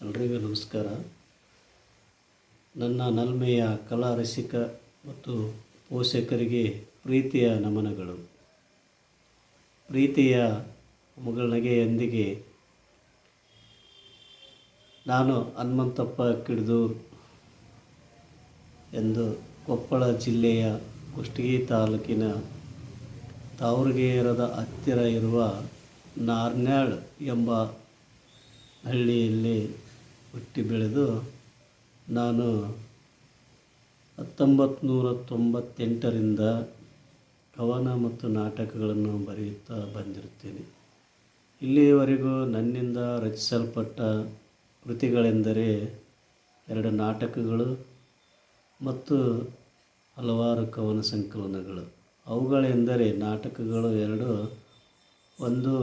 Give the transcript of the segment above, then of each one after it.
ಎಲ್ರಿಗೂ ನಮಸ್ಕಾರ. ನನ್ನ ನಲ್ಮೆಯ ಕಲಾ ರಸಿಕ ಮತ್ತು ಪೋಷಕರಿಗೆ ಪ್ರೀತಿಯ ನಮನಗಳು. ಪ್ರೀತಿಯ ಮುಗಳನಗೆಯೊಂದಿಗೆ ನಾನು ಹನುಮಂತಪ್ಪ ಕಿಡ್ದೂರ್ ಎಂದು ಕೊಪ್ಪಳ ಜಿಲ್ಲೆಯ ಕುಷ್ಟಗಿ ತಾಲೂಕಿನ ತಾವರಗೇರದ ಹತ್ತಿರ ಇರುವ ನಾರ್ನ್ಯಾಳ್ ಎಂಬ ಹಳ್ಳಿಯಲ್ಲಿ ಹುಟ್ಟಿ ಬೆಳೆದು ನಾನು ಹತ್ತೊಂಬತ್ತು ನೂರ ತೊಂಬತ್ತೆಂಟರಿಂದ ಕವನ ಮತ್ತು ನಾಟಕಗಳನ್ನು ಬರೆಯುತ್ತಾ ಬಂದಿರುತ್ತೇನೆ. ಇಲ್ಲಿಯವರೆಗೂ ನನ್ನಿಂದ ರಚಿಸಲ್ಪಟ್ಟ ಕೃತಿಗಳೆಂದರೆ ಎರಡು ನಾಟಕಗಳು ಮತ್ತು ಹಲವಾರು ಕವನ ಸಂಕಲನಗಳು. ಅವುಗಳೆಂದರೆ ನಾಟಕಗಳು ಎರಡು, ಒಂದು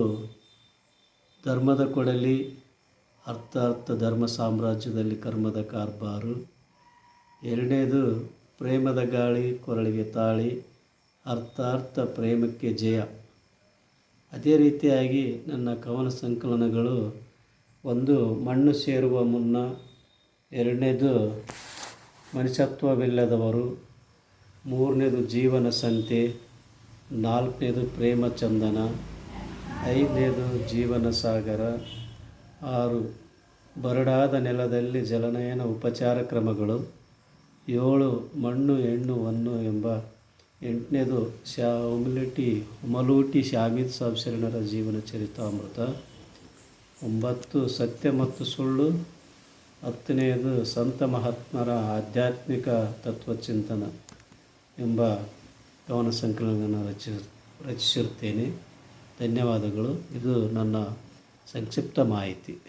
ಧರ್ಮದ ಕೊಡಲಿ ಅರ್ಥ ಅರ್ಥ ಧರ್ಮ ಸಾಮ್ರಾಜ್ಯದಲ್ಲಿ ಕರ್ಮದ ಕಾರ್ಬಾರು. ಎರಡನೇದು ಪ್ರೇಮದ ಗಾಳಿ, ಕೊರಳಿಗೆ ತಾಳಿ ಅರ್ಥಾರ್ಥ ಪ್ರೇಮಕ್ಕೆ ಜಯ. ಅದೇ ರೀತಿಯಾಗಿ ನನ್ನ ಕವನ ಸಂಕಲನಗಳು ಒಂದು ಮಣ್ಣು ಸೇರುವ ಮುನ್ನ, ಎರಡನೇದು ಮನುಷ್ಯತ್ವವಿಲ್ಲದವರು, ಮೂರನೇದು ಜೀವನ ಸಂತೆ, ನಾಲ್ಕನೇದು ಪ್ರೇಮ ಚಂದನ, ಐದನೇದು ಜೀವನ ಸಾಗರ ಆರು. ಬರಡಾದ ನೆಲದಲ್ಲಿ ಜಲನಯನ ಉಪಚಾರ ಕ್ರಮಗಳು. ಏಳು. ಮಣ್ಣು, ಹೆಣ್ಣು, ಹೊನ್ನು ಎಂಬ ಎಂಟನೇದು ಶಾ ಉಮಲೂಟಿ ಉಮಲೂಟಿ ಶಾಮೀದ್ ಸಾಬ್ ಶರಣರ ಜೀವನ ಚರಿತಾಮೃತ. ಒಂಬತ್ತು. ಸತ್ಯ ಮತ್ತು ಸುಳ್ಳು. ಹತ್ತನೆಯದು ಸಂತ ಮಹಾತ್ಮರ ಆಧ್ಯಾತ್ಮಿಕ ತತ್ವಚಿಂತನ ಎಂಬ ಕವನ ಸಂಕಲನವನ್ನು ರಚಿಸಿ, ರಚಿಸಿರುತ್ತೇನೆ. ಧನ್ಯವಾದಗಳು. ಇದು ನನ್ನ ಸಂಕ್ಷಿಪ್ತ ಮಾಹಿತಿ.